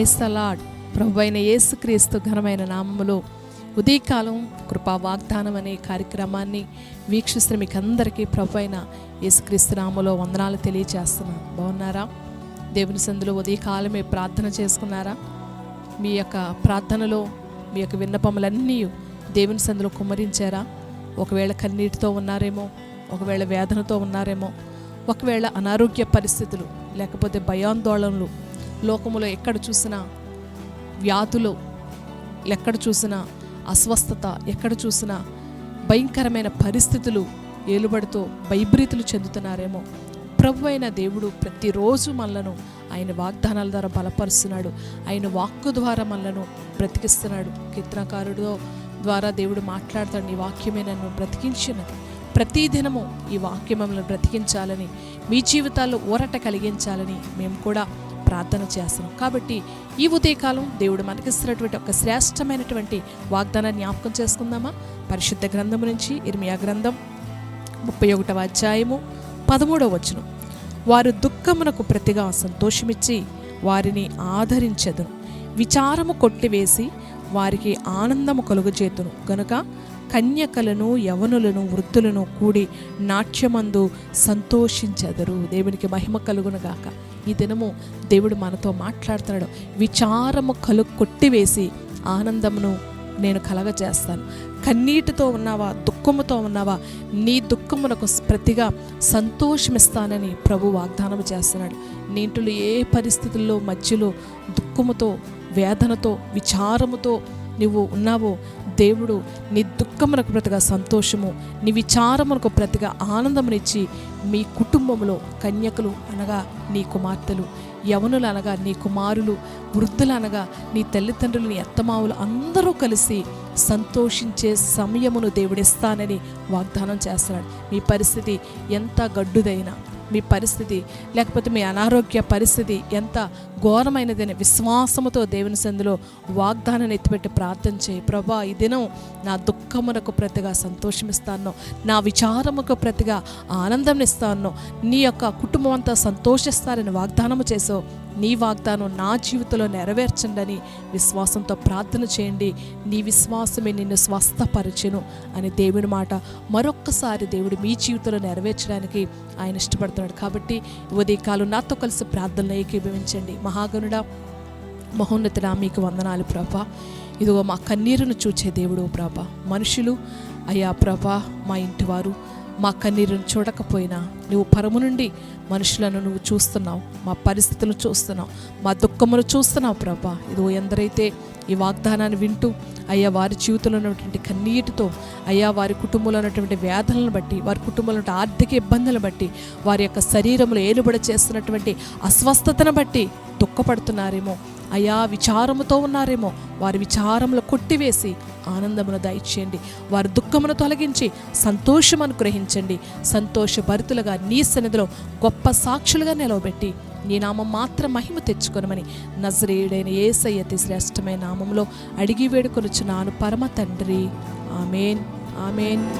క్రైస్తలాడ్ ప్రభు అయిన యేసుక్రీస్తు ఘనమైన నామములో ఉదయకాలం కృపా వాగ్దానం అనే కార్యక్రమాన్ని వీక్షిస్తున్న మీకు అందరికీ ప్రభు అయిన యేసుక్రీస్తు నామలో వందనాలు తెలియజేస్తున్నాను. బాగున్నారా? దేవుని సందులో ఉదయకాలమే ప్రార్థన చేసుకున్నారా? మీ యొక్క ప్రార్థనలో మీ యొక్క విన్నపములన్నీ దేవుని సందులో కుమ్మరించారా? ఒకవేళ కన్నీటితో ఉన్నారేమో ఒకవేళ వేదనతో ఉన్నారేమో ఒకవేళ అనారోగ్య పరిస్థితులు లేకపోతే భయాందోళనలు లోకములో ఎక్కడ చూసినా వ్యాధులు ఎక్కడ చూసినా అస్వస్థత ఎక్కడ చూసినా భయంకరమైన పరిస్థితులు ఏలుబడితో భయభ్రీతులు చెందుతున్నారేమో. ప్రభు అయిన దేవుడు ప్రతిరోజు మనలను ఆయన వాగ్దానాల ద్వారా బలపరుస్తున్నాడు. ఆయన వాక్కు ద్వారా మనలను బ్రతికిస్తున్నాడు. కీర్తనకారుడు ద్వారా దేవుడు మాట్లాడతాడు నీ వాక్యమే నన్ను బ్రతికించినది. ప్రతిదినము ఈ వాక్యం మమ్మల్ని బ్రతికించాలని మీ జీవితాల్లో ఊరట కలిగించాలని మేము కూడా ప్రార్థన చేస్తున్నాం. కాబట్టి ఈ ఉదయకాలం దేవుడు మనకిస్తున్నటువంటి ఒక శ్రేష్టమైనటువంటి వాగ్దానాన్ని జ్ఞాపకం చేసుకుందామా? పరిశుద్ధ గ్రంథం నుంచి ఇర్మియా గ్రంథం ముప్పై ఒకటవ అధ్యాయము పదమూడవ వచనం. వారు దుఃఖమునకు ప్రతిగా సంతోషమిచ్చి వారిని ఆదరించెదను. విచారము కొట్టివేసి వారికి ఆనందము కలుగజేతును. గనుక కన్యకలను యవనులను వృద్ధులను కూడి నాట్యమందు సంతోషించెదరు. దేవునికి మహిమ కలుగునుగాక. ఈ దినము దేవుడు మనతో మాట్లాడుతున్నాడు. విచారము కలు కొట్టివేసి ఆనందమును నేను కలగజేస్తాను. కన్నీటితో ఉన్నావా దుఃఖముతో ఉన్నావా నీ దుఃఖమునకు ప్రతిగా సంతోషమిస్తానని ప్రభు వాగ్దానం చేస్తున్నాడు. నీటిలో ఏ పరిస్థితుల్లో మధ్యలో దుఃఖముతో వేదనతో విచారముతో నువ్వు ఉన్నావో దేవుడు నీ దుఃఖమునకు ప్రతిగా సంతోషము నీ విచారమునకు ప్రతిగా ఆనందమునిచ్చి మీ కుటుంబంలో కన్యకులు అనగా నీ కుమార్తెలు యవనులు అనగా నీ కుమారులు వృద్ధులు అనగా నీ తల్లిదండ్రులు నీ అత్తమావులు అందరూ కలిసి సంతోషించే సమయమును దేవుడిస్తానని వాగ్దానం చేస్తున్నాడు. మీ పరిస్థితి ఎంత గడ్డుదైనా మీ పరిస్థితి లేకపోతే మీ అనారోగ్య పరిస్థితి ఎంత ఘోరమైనదని విశ్వాసముతో దేవుని సందులో వాగ్దానాన్ని ఎత్తిపెట్టి ప్రార్థన చేయి. ప్రభా ఈ దినం నా దుఃఖమునకు ప్రతిగా సంతోషమిస్తాను. నా విచారముకు ప్రతిగా ఆనందం ఇస్తాను నీ యొక్క కుటుంబం అంతా సంతోషిస్తారని వాగ్దానము చేసావు. నీ వాగ్దానం నా జీవితంలో నెరవేర్చండి విశ్వాసంతో ప్రార్థన చేయండి. నీ విశ్వాసమే నిన్ను స్వస్థపరచెను అని దేవుని మాట మరొక్కసారి దేవుడు మీ జీవితంలో నెరవేర్చడానికి ఆయన ఇష్టపడుతున్నాడు. కాబట్టి ఉదయకాలం నాతో కలిసి ప్రార్థనలు ఏకీభవించండి. మహాగనుడా మహోన్నతుడ మీకు వందనాలు ప్రభా. ఇదిగో మా కన్నీరును చూచే దేవుడు ప్రభా. మనుషులు అయ్యా ప్రభా మా ఇంటివారు మా కన్నీరును చూడకపోయినా నువ్వు పరము నుండి మనుషులను నువ్వు చూస్తున్నావు మా పరిస్థితులను చూస్తున్నావు మా దుఃఖమును చూస్తున్నావు ప్రభా. ఇదిగో ఎందరైతే ఈ వాగ్దానాన్ని వింటూ అయ్యా వారి జీవితంలో ఉన్నటువంటి కన్నీటితో అయ్యా వారి కుటుంబంలో ఉన్నటువంటి వ్యాధులను బట్టి వారి కుటుంబంలో ఉన్న ఆర్థిక ఇబ్బందులను బట్టి వారి యొక్క శరీరంలో ఏలుబడి చేస్తున్నటువంటి అస్వస్థతను బట్టి దుఃఖపడుతున్నారేమో. అయా విచారముతో ఉన్నారేమో. వారి విచారములు కొట్టివేసి ఆనందమును దయచేయండి. వారి దుఃఖమును తొలగించి సంతోషం అనుగ్రహించండి. సంతోషభరితులుగా నీ సన్నిధిలో గొప్ప సాక్షులుగా నిలవబెట్టి నీ నామం మాత్రం మహిమ తెచ్చుకొనమని నజరేయుడైన ఏసయ్య అతి శ్రేష్టమైన నామంలో అడిగి వేడుకొనుచున్నాను. పరమ తండ్రి. ఆమెన్. ఆమెన్.